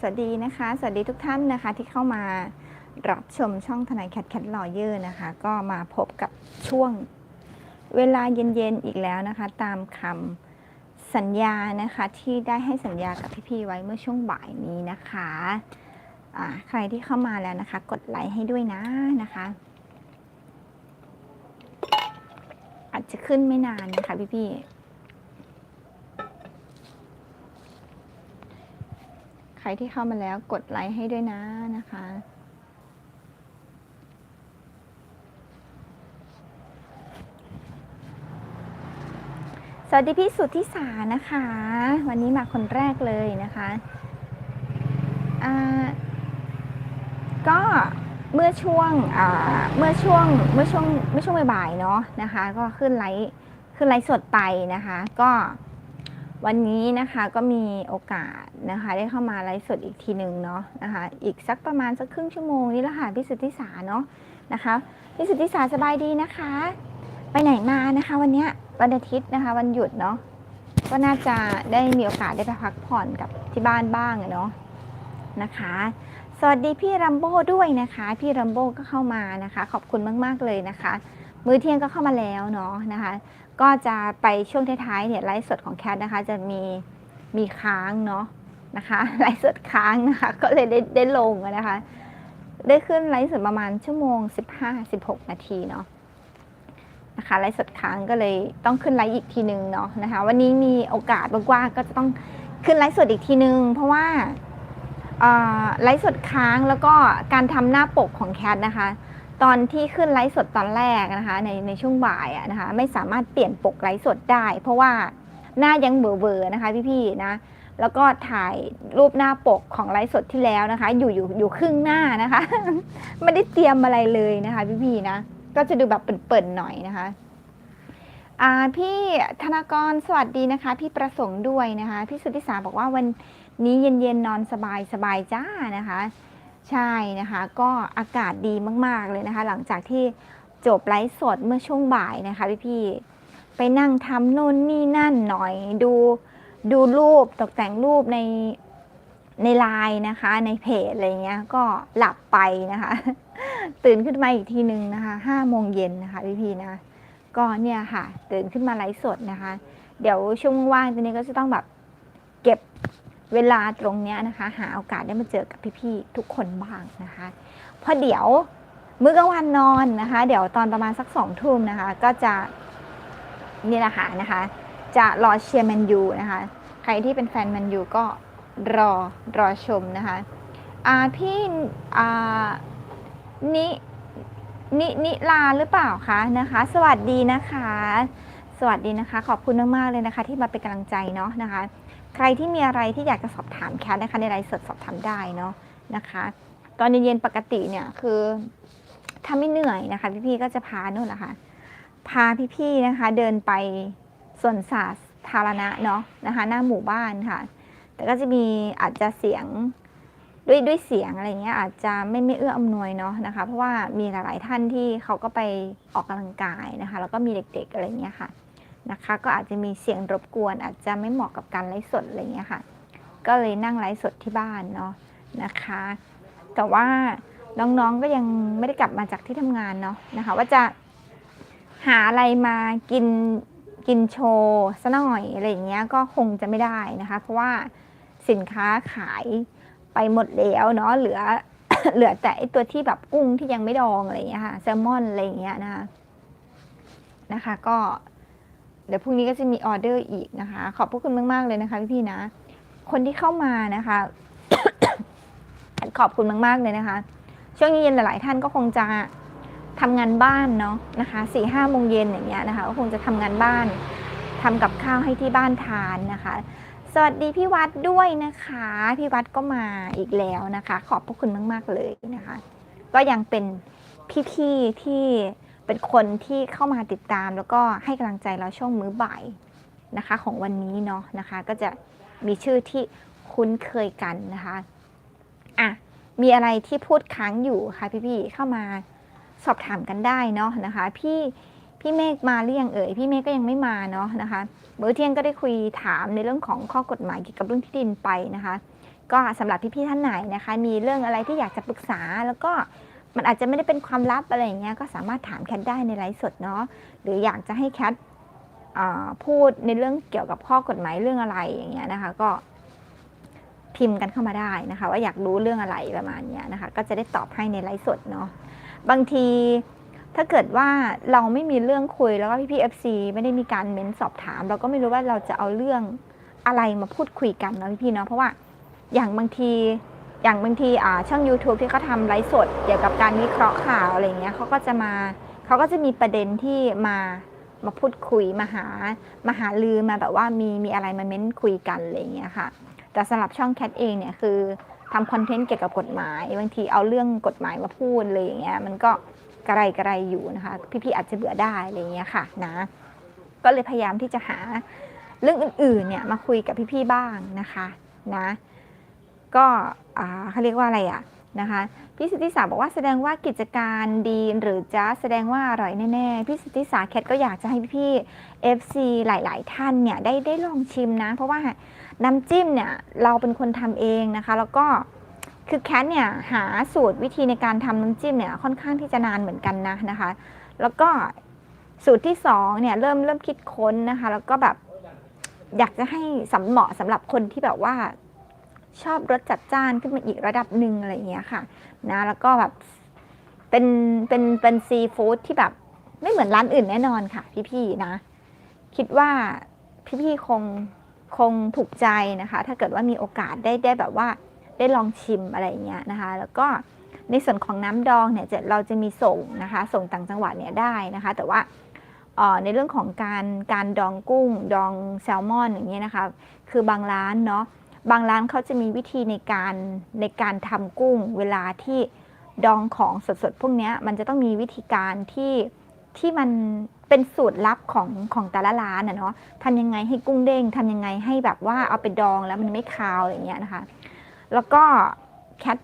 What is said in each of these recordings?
สวัสดีนะคะ สวัสดีทุกท่านนะคะที่เข้ามารับชมช่องทนายแคทแคทลอเยอร์นะคะ ก็มาพบกับช่วงเวลาเย็นๆอีกแล้วนะคะ ตามคำสัญญานะคะที่ได้ให้สัญญากับพี่ๆไว้เมื่อช่วงบ่ายนี้นะคะอ่าใครที่เข้ามาแล้วนะคะ กดไลค์ให้ด้วยนะนะคะ อาจจะขึ้นไม่นานนะคะพี่ๆ ใค รที่เข้ามาแล้วกดไลค์ให้ด้วยนะนะคะ สวัสดีพี่สุทธิสานะคะ วันนี้มาคนแรกเลยนะคะก็เมื่อช่วงเมื่อช่วงเมื่อช่วงเมื่อช่วงบ่ายๆเนาะนะคะ ก็ขึ้นไลฟ์ขึ้นไลฟ์สดไปนะคะ ก็ วันนี้นะคะก็มีโอกาสนะคะได้เข้ามาไลฟ์สดอีกทีหนึ่งเนาะนะคะอีกสักประมาณสักครึ่งชั่วโมงนี่แหละค่ะพี่สุทธิสาเนาะนะคะพี่สุทธิสาสบายดีนะคะ ไปไหนมานะคะ วันนี้วันอาทิตย์นะคะ วันหยุดเนาะก็น่าจะได้มีโอกาสได้ไปพักผ่อนกับที่บ้านบ้างเนาะนะคะ สวัสดีพี่รัมโบ้ด้วยนะคะ พี่รัมโบ้ก็เข้ามานะคะ ขอบคุณมาก ๆเลยนะคะ มื้อเที่ยงก็เข้ามาแล้วเนาะนะคะ ก็จะไปช่วงท้ายๆเนี่ยไลฟ์สดของแคทนะคะ จะมีมีค้างเนาะนะคะไลฟ์สดค้างนะคะ ก็เลยได้ได้ลงนะคะ ได้ขึ้นไลฟ์สดประมาณชั่วโมง 15-16 นาทีเนาะนะคะไลฟ์สดค้างก็เลยต้องขึ้นไลฟ์อีกทีนึงเนาะนะคะ วันนี้มีโอกาสว่างๆก็จะต้องขึ้นไลฟ์สดอีกทีนึง เพราะว่าไลฟ์สดค้างแล้วก็การทำหน้าปกของแคทนะคะ ตอนที่ขึ้นไลฟ์สดตอนแรกนะคะ ในในช่วงบ่ายอะนะคะ ไม่สามารถเปลี่ยนปกไลฟ์สดได้ เพราะว่าหน้ายังเบลอๆนะคะพี่ๆนะแล้วก็ถ่ายรูปหน้าปกของไลฟ์สดที่แล้วนะคะ อยู่อยู่อยู่ครึ่งหน้านะคะ ไม่ได้เตรียมอะไรเลยนะคะพี่ๆนะก็จะดูแบบเปิ่นๆหน่อยนะคะอ่าพี่ธนากรสวัสดีนะคะ พี่ประสงค์ด้วยนะคะ พี่สุทธิสาบอกว่าวันนี้เย็นๆนอนสบายสบายจ้านะคะ ใช่นะคะ ก็อากาศดีมาก ๆ เลยนะคะ หลังจากที่จบไลฟ์สดเมื่อช่วงบ่ายนะคะพี่ๆไปนั่งทำโน่นนี่นั่นหน่อย ดูดูรูปตกแต่งรูปในในไลน์นะคะ ในเพจอะไรเงี้ยก็หลับไปนะคะ ตื่นขึ้นมาอีกทีนึงนะคะห้าโมงเย็นนะคะพี่ๆนะก็เนี่ยค่ะ ตื่นขึ้นมาไลฟ์สดนะคะ เดี๋ยวช่วงว่างตรงนี้ก็จะต้องแบบเก็บ เวลาตรงนี้นะคะ หาโอกาสได้มาเจอกับพี่ๆทุกคนบ้างนะคะเพราะเดี๋ยวมื้อกลางวันนอนนะคะ เดี๋ยวตอนประมาณสักสองทุ่มนะคะ ก็จะนี่แหละค่ะนะคะ จะรอเชียร์แมนยูนะคะ ใครที่เป็นแฟนแมนยูก็รอรอชมนะคะอ่าพี่อ่านินินิลาหรือเปล่าคะนะคะ สวัสดีนะคะ สวัสดีนะคะ ขอบคุณมากๆเลยนะคะ ที่มาเป็นกำลังใจเนาะนะคะ ใครที่มีอะไรที่อยากจะสอบถามแคทนะคะในไลฟ์สดสอบถามได้เนาะนะคะ ตอนเย็นๆปกติเนี่ยคือถ้าไม่เหนื่อยนะคะ พี่ๆก็จะพานู่นแหละค่ะพาพี่ๆนะคะ เดินไปสวนสาธารณะเนาะนะคะ หน้าหมู่บ้านค่ะ แต่ก็จะมีอาจจะเสียงด้วยด้วยเสียงอะไรเงี้ยอาจจะไม่ไม่เอื้ออำนวยเนาะนะคะ เพราะว่ามีหลาย ๆ ท่านที่เขาก็ไปออกกำลังกายนะคะ แล้วก็มีเด็ก ๆ อะไรเงี้ยค่ะ นะคะ ก็อาจจะมีเสียงรบกวน อาจจะไม่เหมาะกับการไลฟ์สดอะไรเงี้ยค่ะ ก็เลยนั่งไลฟ์สดที่บ้านเนาะนะคะ แต่ว่าน้องๆก็ยังไม่ได้กลับมาจากที่ทำงานเนาะนะคะ ว่าจะหาอะไรมากินกินโชว์ซะหน่อยอะไรอย่างเงี้ยก็คงจะไม่ได้นะคะ เพราะว่าสินค้าขายไปหมดแล้วเนาะเหลือเหลือแต่ไอตัวที่แบบกุ้งที่ยังไม่ดองอะไรอย่างเงี้ยค่ะแซลมอนอะไรอย่างเงี้ยนะคะนะคะ ก็ เดี๋ยวพรุ่งนี้ก็จะมีออเดอร์อีกนะคะ ขอบพระคุณมาก ๆ เลยนะคะ พี่ๆนะ คนที่เข้ามานะคะ ขอบคุณมาก ๆ เลยนะคะ ช่วงเย็นหลาย ๆ ท่านก็คงจะทำงานบ้านเนาะนะคะสี่ห้าโมงเย็นอย่างเงี้ยนะคะก็คงจะทำงานบ้านทำกับข้าวให้ที่บ้านทานนะคะ สวัสดีพี่วัดด้วยนะคะ พี่วัดก็มาอีกแล้วนะคะ ขอบพระคุณมาก ๆ เลยนะคะ ก็ยังเป็นพี่ๆที่ เป็นคนที่เข้ามาติดตาม แล้วก็ให้กำลังใจเราช่วงมื้อบ่ายนะคะ ของวันนี้เนาะนะคะ ก็จะมีชื่อที่คุ้นเคยกันนะคะอะมีอะไรที่พูดค้างอยู่ค่ะพี่ๆเข้ามาสอบถามกันได้เนาะนะคะ พี่พี่เมฆมาหรือยังเอ่ยพี่เมฆก็ยังไม่มาเนาะนะคะเมื่อเที่ยงก็ได้คุยถามในเรื่องของข้อกฎหมายเกี่ยวกับเรื่องที่ดินไปนะคะ ก็สำหรับพี่ๆท่านไหนนะคะ มีเรื่องอะไรที่อยากจะปรึกษาแล้วก็ มันอาจจะไม่ได้เป็นความลับอะไรอย่างเงี้ยก็สามารถถามแคทได้ในไลฟ์สดเนาะหรืออยากจะให้แคทพูดในเรื่องเกี่ยวกับข้อกฎหมายเรื่องอะไรอย่างเงี้ยนะคะ ก็พิมพ์กันเข้ามาได้นะคะ ว่าอยากรู้เรื่องอะไรประมาณเนี้ยนะคะ ก็จะได้ตอบให้ในไลฟ์สดเนาะบางทีถ้าเกิดว่าเราไม่มีเรื่องคุยแล้วก็พี่พี่เอฟซีไม่ได้มีการเม้นสอบถาม เราก็ไม่รู้ว่าเราจะเอาเรื่องอะไรมาพูดคุยกันเนาะพี่ๆเนาะเพราะว่าอย่างบางที อย่างบางทีช่อง YouTube ที่เขาทำไลฟ์สด เกี่ยวกับการวิเคราะห์ข่าวอะไรเงี้ยเขาก็จะมาเขาก็จะมีประเด็นที่มามาพูดคุยมาหามาหาลือมาแบบว่ามีมีอะไรมาเม้นคุยกันอะไรเงี้ยค่ะ แต่สำหรับช่องแคทเองเนี่ยคือทำคอนเทนต์เกี่ยวกับกฎหมายบางทีเอาเรื่องกฎหมายมาพูดอะไรอย่างเงี้ยมันก็กระไรกระไรอยู่นะคะ พี่ๆอาจจะเบื่อได้อะไรเงี้ยค่ะนะก็เลยพยายามที่จะหาเรื่องอื่นๆเนี่ยมาคุยกับพี่ๆบ้างนะคะนะ ก็เขาเรียกว่าอะไรอะนะคะพี่สิทธิสาบอกว่าแสดงว่ากิจการดีหรือจะแสดงว่าอร่อยแน่ๆพี่สิทธิสาแคทก็อยากจะให้พี่ๆ FC หลายๆ ท่านเนี่ยได้ได้ลองชิมนะ เพราะว่าน้ำจิ้มเนี่ยเราเป็นคนทำเองนะคะ แล้วก็คือแคทเนี่ยหาสูตรวิธีในการทำน้ำจิ้มเนี่ยค่อนข้างที่จะนานเหมือนกันนะนะคะ แล้วก็สูตรที่สองเนี่ยเริ่มเริ่มคิดค้นนะคะ แล้วก็แบบอยากจะให้สำเหมาะสำหรับคนที่แบบว่า ชอบรสจัดจ้านขึ้นมาอีกระดับหนึ่งอะไรอย่างเงี้ยค่ะนะแล้วก็แบบเป็นเป็นเป็นซีฟู้ดที่แบบไม่เหมือนร้านอื่นแน่นอนค่ะ พี่ๆนะ คิดว่าพี่ๆคงคงถูกใจนะคะ ถ้าเกิดว่ามีโอกาสได้ได้แบบว่าได้ลองชิมอะไรอย่างเงี้ยนะคะ แล้วก็ในส่วนของน้ำดองเนี่ยจะเราจะมีส่งนะคะ ส่งต่างจังหวัดเนี่ยได้นะคะ แต่ว่าในเรื่องของการการดองกุ้งดองแซลมอนอย่างเงี้ยนะคะ คือบางร้านเนาะ บางร้านเขาจะมีวิธีในการในการทำกุ้ง เวลาที่ดองของสดๆพวกนี้มันจะต้องมีวิธีการที่ที่มันเป็นสูตรลับของของแต่ละร้านนะเนาะทำยังไงให้กุ้งเด้งทำยังไงให้แบบว่าเอาไปดองแล้วมันไม่คาวอะไรเงี้ยนะคะ แล้วก็แคท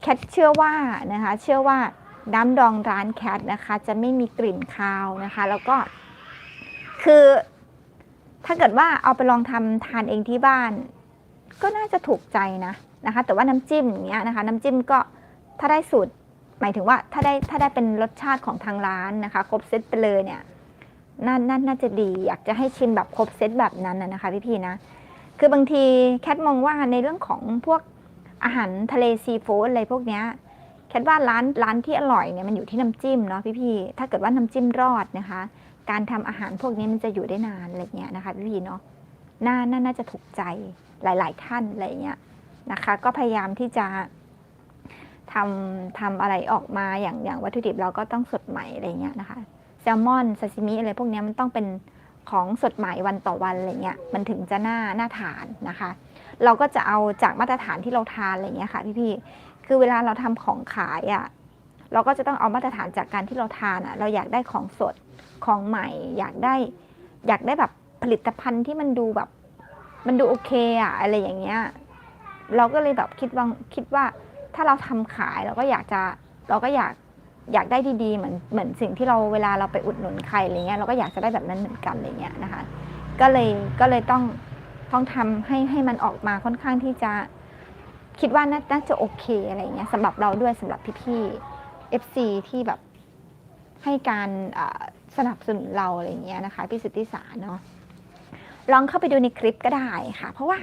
แคทเชื่อว่านะคะเชื่อว่าน้ำดองร้านแคทนะคะ จะไม่มีกลิ่นคาวนะคะ แล้วก็คือถ้าเกิดว่าเอาไปลองทำทานเองที่บ้าน ก็น่าจะถูกใจนะนะคะ แต่ว่าน้ำจิ้มอย่างเงี้ยนะคะ น้ำจิ้มก็ถ้าได้สูตรหมายถึงว่าถ้าได้ถ้าได้เป็นรสชาติของทางร้านนะคะ ครบเซตไปเลยเนี่ยน่าน่าน่าจะดี อยากจะให้ชิมแบบครบเซตแบบนั้นนะนะคะพี่ๆนะ คือบางทีแคทมองว่าในเรื่องของพวกอาหารทะเลซีฟู้ดอะไรพวกเนี้ยแคทว่าร้านร้านที่อร่อยเนี่ยมันอยู่ที่น้ำจิ้มเนาะพี่ๆถ้าเกิดว่าน้ำจิ้มรอดนะคะ การทำอาหารพวกนี้มันจะอยู่ได้นานอะไรเงี้ยนะคะพี่ๆเนาะ น่าน่าจะถูกใจหลาย ๆ ท่านอะไรเงี้ยนะคะ ก็พยายามที่จะทำทำอะไรออกมาอย่างอย่างวัตถุดิบเราก็ต้องสดใหม่อะไรเงี้ยนะคะแซลมอนซาซิมิอะไรพวกนี้มันต้องเป็นของสดใหม่วันต่อวันอะไรเงี้ยมันถึงจะน่าน่าทานนะคะ เราก็จะเอาจากมาตรฐานที่เราทานอะไรเงี้ยค่ะพี่ๆคือเวลาเราทำของขายอะ่ะเราก็จะต้องเอามาตรฐานจากการที่เราทานอะ่ะเราอยากได้ของสดของใหม่ อยากได้อยากได้แบบ ผลิตภัณฑ์ที่มันดูแบบ มันดูโอเคอะอะไรอย่างเงี้ย เราก็เลยแบบคิดว่าคิดว่าถ้าเราทำขายเราก็อยากจะเราก็อยากอยากได้ดีๆเหมือนเหมือนสิ่งที่เราเวลาเราไปอุดหนุนใครอะไรเงี้ยเราก็อยากจะได้แบบนั้นเหมือนกันอะไรเงี้ยนะคะ ก็เลยก็เลยต้องต้องทำให้ให้มันออกมาค่อนข้างที่จะคิดว่าน่าจะโอเคอะไรเงี้ยสำหรับเราด้วยสำหรับพี่ๆ FC ที่แบบให้การสนับสนุนเราอะไรเงี้ยนะคะพี่สุทธิสารเนาะ ลองเข้าไปดูในคลิปก็ได้ค่ะ เพราะว่า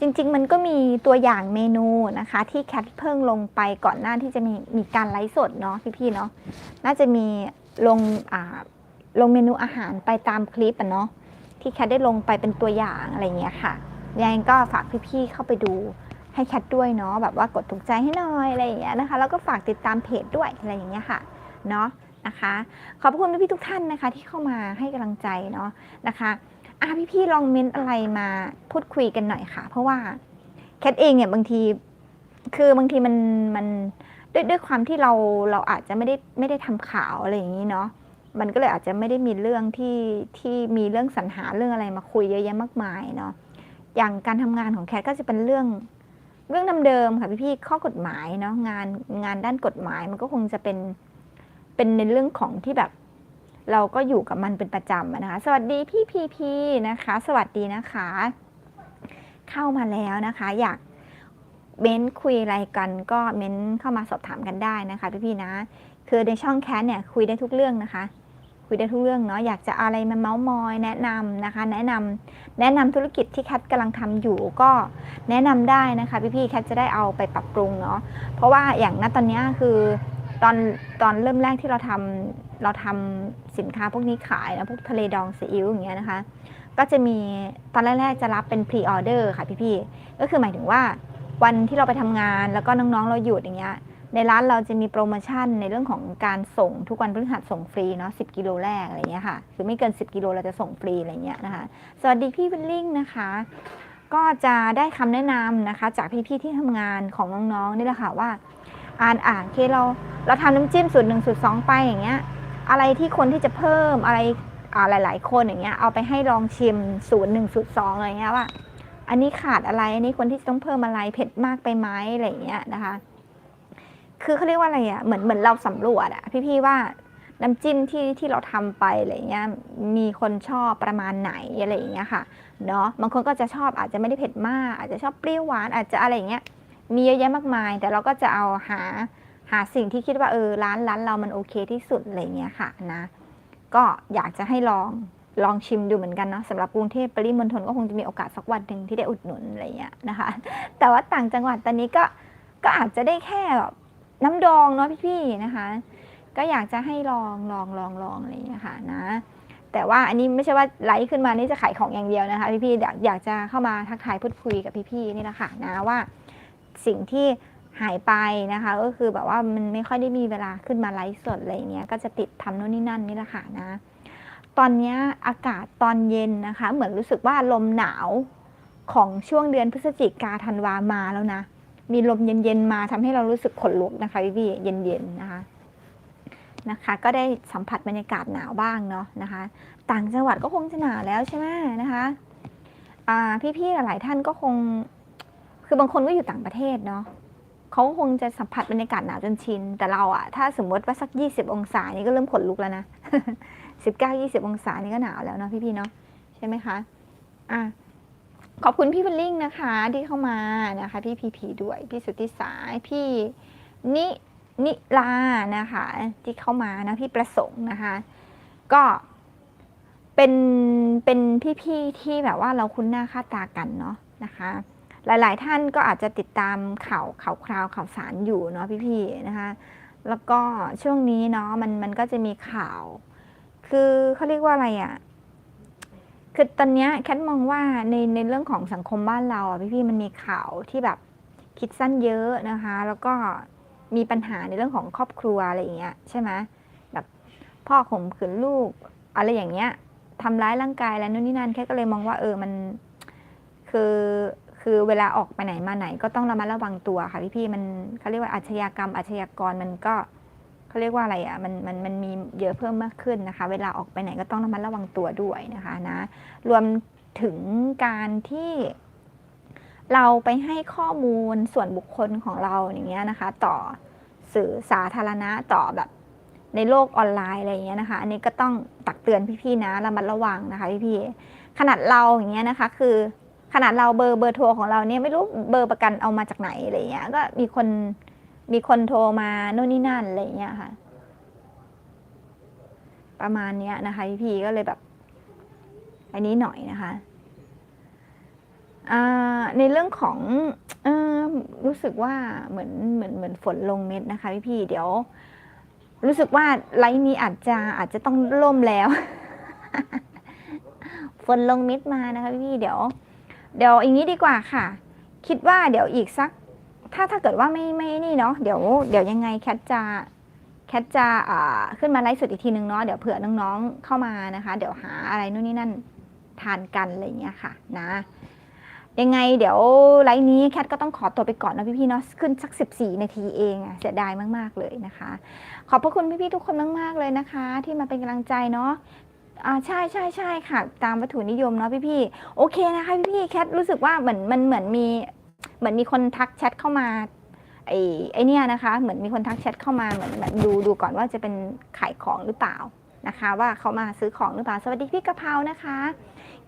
จริง ๆ มันก็มีตัวอย่างเมนูนะคะ ที่แคทเพิ่งลงไปก่อนหน้าที่จะมีมีการไลฟ์สดเนาะพี่ๆเนาะน่าจะมีลงอ่าลงเมนูอาหารไปตามคลิปอะเนาะที่แคทได้ลงไปเป็นตัวอย่างอะไรอย่างเงี้ยค่ะยังไงก็ฝากพี่ๆเข้าไปดูให้แคทด้วยเนาะแบบว่ากดถูกใจให้หน่อยอะไรอย่างเงี้ยนะคะ แล้วก็ฝากติดตามเพจด้วยอะไรอย่างเงี้ยค่ะเนาะนะคะ ขอบคุณพี่ๆทุกท่านนะคะ ที่เข้ามาให้กำลังใจเนาะนะคะ อะพี่ๆลองเม้นอะไรมาพูดคุยกันหน่อยค่ะ เพราะว่าแคทเองเนี่ยบางที คือบางทีมันมันด้วยด้วยความที่เราเราอาจจะไม่ได้ไม่ได้ทำข่าวอะไรอย่างนี้เนาะมันก็เลยอาจจะไม่ได้มีเรื่องที่ที่มีเรื่องสรรหาเรื่องอะไรมาคุยเยอะแยะมากมายเนาะอย่างการทำงานของแคทก็จะเป็นเรื่องเรื่องเดิมๆค่ะพี่ๆข้อกฎหมายเนาะงานงานด้านกฎหมายมันก็คงจะเป็นเป็นในเรื่องของที่แบบ เราก็อยู่กับมันเป็นประจำนะคะ สวัสดีพี่พีพีนะคะ สวัสดีนะคะ เข้ามาแล้วนะคะ อยากเม้นคุยอะไรกันก็เม้นเข้ามาสอบถามกันได้นะคะ พี่ๆนะ คือในช่องแคสเนี่ยคุยได้ทุกเรื่องนะคะ คุยได้ทุกเรื่องเนาะอยากจะอะไรมาเมาส์มอย แนะนำนะคะ แนะนำแนะนำธุรกิจที่แคทกำลังทำอยู่ก็แนะนำได้นะคะ พี่ๆแคทจะได้เอาไปปรับปรุงเนาะเพราะว่าอย่างณตอนนี้คือตอนตอนเริ่มแรกที่เราทำ เราทำสินค้าพวกนี้ขายนะพวกทะเลดองซีอิ๊วอย่างเงี้ยนะคะ ก็จะมีตอนแรกๆจะรับเป็นพรีออเดอร์ค่ะพี่ๆก็คือหมายถึงว่าวันที่เราไปทำงานแล้วก็น้องๆเราหยุดอย่างเงี้ยในร้านเราจะมีโปรโมชั่นในเรื่องของการส่งทุกวันพฤหัสส่งฟรีเนาะ10 กิโลแรกอะไรเงี้ยค่ะคือไม่เกิน 10 กิโลเราจะส่งฟรีอะไรเงี้ยนะคะ สวัสดีพี่วิลลิ่งนะคะ ก็จะได้คำแนะนำนะคะ จากพี่ๆที่ทำงานของน้องๆนี่แหละค่ะว่าอ่านอ่านที่เราเราทำน้ำจิ้มสูตรหนึ่งสูตรสองไปอย่างเงี้ย อะไรที่คนที่จะเพิ่มอะไรอ่าหลาย ๆ คนอย่างเงี้ยเอาไปให้ลองชิมสูตรหนึ่งสูตรสองอะไรเงี้ยว่า อันนี้ขาดอะไรอันนี้คนที่ต้องเพิ่มอะไรเผ็ดมากไปไหมอะไรเงี้ยนะคะ คือเขาเรียกว่าอะไรอะเหมือนเหมือนเราสำรวจอะพี่ๆว่าน้ำจิ้มที่ที่เราทำไปอะไรเงี้ยมีคนชอบประมาณไหนอะไรอย่างเงี้ยค่ะเนาะบางคนก็จะชอบอาจจะไม่ได้เผ็ดมาก อาจจะชอบเปรี้ยวหวานอาจจะอะไรอย่างเงี้ยมีเยอะแยะมากมาย แต่เราก็จะเอาหา หาสิ่งที่คิดว่าเออร้านร้านเรามันโอเคที่สุดอะไรเงี้ยค่ะนะ ก็อยากจะให้ลองลองชิมดูเหมือนกันเนาะสำหรับกรุงเทพปริมณฑลก็คงจะมีโอกาสสักวันหนึ่งที่ได้อุดหนุนอะไรเงี้ยนะคะ แต่ว่าต่างจังหวัดตอนนี้ก็ก็อาจจะได้แค่แบบน้ำดองเนาะพี่ๆนะคะ ก็อยากจะให้ลองลองลองลองอะไรเงี้ยค่ะนะ แต่ว่าอันนี้ไม่ใช่ว่าไลฟ์ขึ้นมานี่จะขายของอย่างเดียวนะคะ พี่ๆอยากอยากจะเข้ามาทักทายพูดคุยกับพี่ๆนี่แหละค่ะนะว่าสิ่งที่ หายไปนะคะ ก็คือแบบว่ามันไม่ค่อยได้มีเวลาขึ้นมาไลฟ์สดอะไรเงี้ยก็จะติดทำโน่นนี่นั่นนี่แหละค่ะนะ ตอนนี้อากาศตอนเย็นนะคะ เหมือนรู้สึกว่าลมหนาวของช่วงเดือนพฤศจิกาธันวามาแล้วนะ มีลมเย็นๆมาทำให้เรารู้สึกขนลุกนะคะพี่ๆเย็นๆนะคะนะคะ ก็ได้สัมผัสบรรยากาศหนาวบ้างเนาะนะคะ ต่างจังหวัดก็คงจะหนาวแล้วใช่ไหมนะคะพี่ๆหลายๆท่านก็คง คือบางคนก็อยู่ต่างประเทศเนาะ เขาคงจะสัมผัสบรรยากาศหนาวจนชิน แต่เราอะถ้าสมมติว่าสักยี่สิบองศานี่ก็เริ่มขนลุกแล้วนะสิบเก้ายี่สิบองศานี่ก็หนาวแล้วเนาะพี่ๆเนาะใช่ไหมคะอะขอบคุณพี่วิลลิ่งนะคะที่เข้ามานะคะ พี่พีพีด้วยพี่สุทธิสายพี่นินิลานะคะ ที่เข้ามานะพี่ประสงค์นะคะ ก็เป็นเป็นพี่ๆที่แบบว่าเราคุ้นหน้าค่าตากันเนาะนะคะ หลาย ๆ ท่านก็อาจจะติดตามข่าวข่าวคราวข่าวสารอยู่เนาะพี่ๆนะคะแล้วก็ช่วงนี้เนาะมันมันก็จะมีข่าว คือเขาเรียกว่าอะไรอะ่ะคือตอนเนี้ยแคทมองว่าในในเรื่องของสังคมบ้านเราอะพี่ๆมันมีข่าวที่แบบคิดสั้นเยอะนะคะ แล้วก็มีปัญหาในเรื่องของครอบครัวอะไรอย่างเงี้ยใช่ไหมแบบพ่อข่มขืนลูกอะไรอย่างเงี้ยทำร้ายร่างกายแล้วนู่นนี่นั่นแค่ก็เลยมองว่าเออมันคือ คือเวลาออกไปไหนมาไหนก็ต้องระมัดระวังตัวค่ะพี่ๆมันเขาเรียกว่าอาชญากรรมอาชญากรมันก็เขาเรียกว่าอะไรอะมันมันมันมีเยอะเพิ่มมากขึ้นนะคะ เวลาออกไปไหนก็ต้องระมัดระวังตัวด้วยนะคะนะรวมถึงการที่เราไปให้ข้อมูลส่วนบุคคลของเราอย่างเงี้ยนะคะ ต่อสื่อสาธารณะต่อแบบในโลกออนไลน์อะไรอย่างเงี้ยนะคะ อันนี้ก็ต้องตักเตือนพี่ๆนะระมัดระวังนะคะพี่ๆขนาดเราอย่างเงี้ยนะคะ คือ ขนาดเราเบอร์เบอร์โทรของเราเนี่ยไม่รู้เบอร์ประกันเอามาจากไหนอะไรเงี้ย ก็มีคนมีคนโทรมาโน่นนี่นั่นอะไรเงี้ยค่ะ ประมาณเนี้ยนะคะพี่ก็เลยแบบ อันนี้หน่อยนะคะในเรื่องของอรู้สึกว่าเหมือนเหมือนเหมือนฝนลงเม็ดนะคะพี่พี่เดี๋ยว รู้สึกว่าไลฟ์นี้อาจจะอาจจะต้องล่มแล้ว ฝนลงเม็ดมานะคะพี่พี่เดี๋ยว เดี๋ยวอย่างนี้ดีกว่าค่ะ คิดว่าเดี๋ยวอีกสัก ถ้าถ้าเกิดว่าไม่ไม่นี่เนาะเดี๋ยวเดี๋ยวยังไงแคทจะแคทจะอ่าขึ้นมาไลฟ์สดอีกทีนึงเนาะเดี๋ยวเผื่อน้องๆเข้ามานะคะ เดี๋ยวหาอะไรนู่นนี่นั่นทานกันอะไรเงี้ยค่ะนะ ยังไงเดี๋ยวไลฟ์นี้แคทก็ต้องขอตัวไปก่อนนะพี่ๆเนาะขึ้นสัก 14 นาทีเองอะเสียดายมากๆเลยนะคะ ขอบพระคุณพี่ๆทุกคนมากๆเลยนะคะ ที่มาเป็นกำลังใจเนาะ อ่าใช่ใช่ใช่ค่ะ ตามวัตถุนิยมเนาะพี่ๆโอเคนะคะพี่ๆแคทรู้สึกว่าเหมือนมันเหมือนมีเหมือนมีคนทักแชทเข้ามาไอ้ไอ้เนี่ยนะคะ เหมือนมีคนทักแชทเข้ามาเหมือนแบบดูดูก่อนว่าจะเป็นขายของหรือเปล่านะคะ ว่าเขามาซื้อของหรือเปล่าสวัสดีพี่กะเพรานะคะ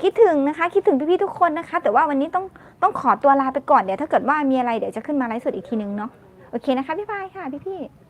คิดถึงนะคะ คิดถึงพี่ๆทุกคนนะคะ แต่ว่าวันนี้ต้องต้องขอตัวลาไปก่อนเดี๋ยวถ้าเกิดว่ามีอะไรเดี๋ยวจะขึ้นมาไลฟ์สดอีกทีนึงเนาะโอเคนะคะบ๊ายบายค่ะพี่ๆ